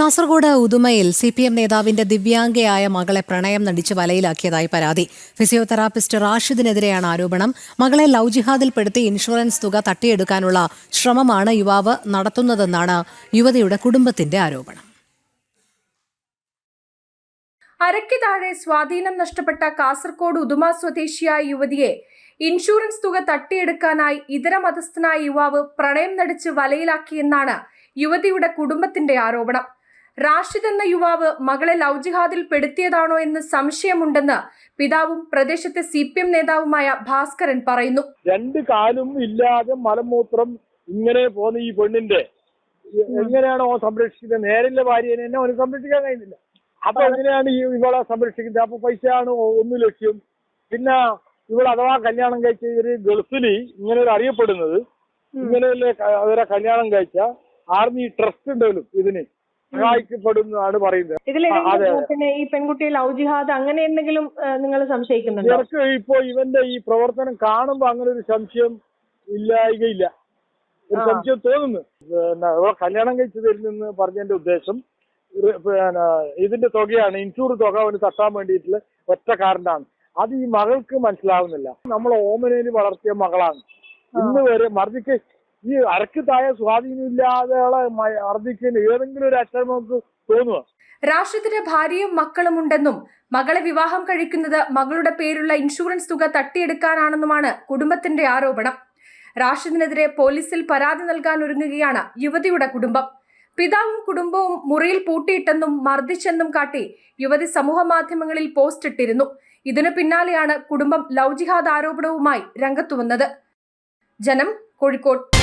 കാസർഗോഡ് ഉദുമയിൽ C P M നേതാവിന്റെ ദിവ്യാംഗയായ മകളെ പ്രണയം നടിച്ച് വലയിലാക്കിയതായി പരാതി. ഫിസിയോതെറാപ്പിസ്റ്റ് റാഷിദിനെതിരെയാണ് ആരോപണം. മകളെ ലവ് ജിഹാദിൽപ്പെടുത്തി ഇൻഷുറൻസ് തുക തട്ടിയെടുക്കാനുള്ള ശ്രമമാണ് യുവാവ് നടത്തുന്നതെന്നാണ് യുവതിയുടെ കുടുംബത്തിന്റെ ആരോപണം. അരയ്ക്ക് താഴെ സ്വാധീനം നഷ്ടപ്പെട്ട കാസർഗോഡ് ഉദുമ സ്വദേശിയായ യുവതിയെ ഇൻഷുറൻസ് തുക തട്ടിയെടുക്കാനായി ഇതര മതസ്ഥനായ യുവാവ് പ്രണയം നടിച്ച് വലയിലാക്കിയെന്നാണ് യുവതിയുടെ കുടുംബത്തിന്റെ ആരോപണം. റാഷിദ് എന്ന യുവാവ് മകളെ ലവ് ജിഹാദിൽ പെടുത്തിയതാണോ എന്ന് സംശയമുണ്ടെന്ന് പിതാവും പ്രദേശത്തെ സി പി എം നേതാവുമായ ഭാസ്കരൻ പറയുന്നു. രണ്ട് കാലും ഇല്ലാതെ മലമൂത്രം ഇങ്ങനെ പോകുന്ന ഈ പെണ്ണിന്റെ എങ്ങനെയാണ് ഓൻ സംരക്ഷിക്കുന്നത്? നേരിലെ ഭാര്യനെ തന്നെ അവന് സംരക്ഷിക്കാൻ കഴിയുന്നില്ല. അപ്പൊ എങ്ങനെയാണ് ഈ ഇവളെ സംരക്ഷിക്കുന്നത്? അപ്പൊ പൈസയാണ് ഒന്ന് ലക്ഷ്യം. പിന്നെ ഇവൾ അഥവാ കല്യാണം കഴിച്ച ഇവർ ഗൾഫിൽ ഇങ്ങനെ ഒരു അറിയപ്പെടുന്നത് ഇങ്ങനെയുള്ള അവരെ കല്യാണം കഴിച്ച? ആർമി ട്രസ്റ്റ് ഉണ്ടല്ലോ ഇതിന്. സഹായിക്കപ്പെടുന്നതാണ് പറയുന്നത്. പിന്നെ ഈ പെൺകുട്ടിയെ ലവ് ജിഹാദ് അങ്ങനെ എന്തെങ്കിലും നിങ്ങൾ സംശയിക്കുന്നുണ്ടോ? ഇപ്പോ ഇവന്റെ ഈ പ്രവർത്തനം കാണുമ്പോ അങ്ങനെ ഒരു സംശയം ഇല്ലായികയില്ല. ഒരു സംശയം തോന്നുന്നു. ഇവിടെ കല്യാണം കഴിച്ചു തരുന്നെന്ന് പറഞ്ഞതിന്റെ ഉദ്ദേശം പിന്നെ ഇതിന്റെ തുകയാണ് ഇൻഷൂർ തുക അവന് തട്ടാൻ വേണ്ടിയിട്ടുള്ള ഒറ്റ കാരണമാണ് അത് ഈ മകൾക്ക് മനസ്സിലാവുന്നില്ല. നമ്മൾ ഓമനയിൽ വളർത്തിയ മകളാണ്. ഇന്ന് വരെ മർദ്ദിക്ക് ഈ അരക്ക് താഴെ സ്വാധീനമില്ലാതെ മർദ്ദിക്കുന്ന ഏതെങ്കിലും ഒരു അക്ഷരം നമുക്ക് തോന്നുക രാഷ്ട്രത്തിന് ഭാര്യയും മക്കളും ഉണ്ടെന്നും മകളെ വിവാഹം കഴിക്കുന്നത് മകളുടെ പേരുള്ള ഇൻഷുറൻസ് തുക തട്ടിയെടുക്കാനാണെന്നുമാണ് കുടുംബത്തിന്റെ ആരോപണം. രാഷ്ട്രത്തിനെതിരെ പോലീസിൽ പരാതി നൽകാൻ ഒരുങ്ങുകയാണ് യുവതിയുടെ കുടുംബം. പിതാവും കുടുംബവും മുറിയിൽ പൂട്ടിയിട്ടെന്നും മർദ്ദിച്ചെന്നും കാട്ടി യുവതി സമൂഹ മാധ്യമങ്ങളിൽ പോസ്റ്റ് ഇട്ടിരുന്നു. ഇതിനു പിന്നാലെയാണ് കുടുംബം ലവ് ആരോപണവുമായി രംഗത്തുവന്നത് ജനം കോഴിക്കോട്.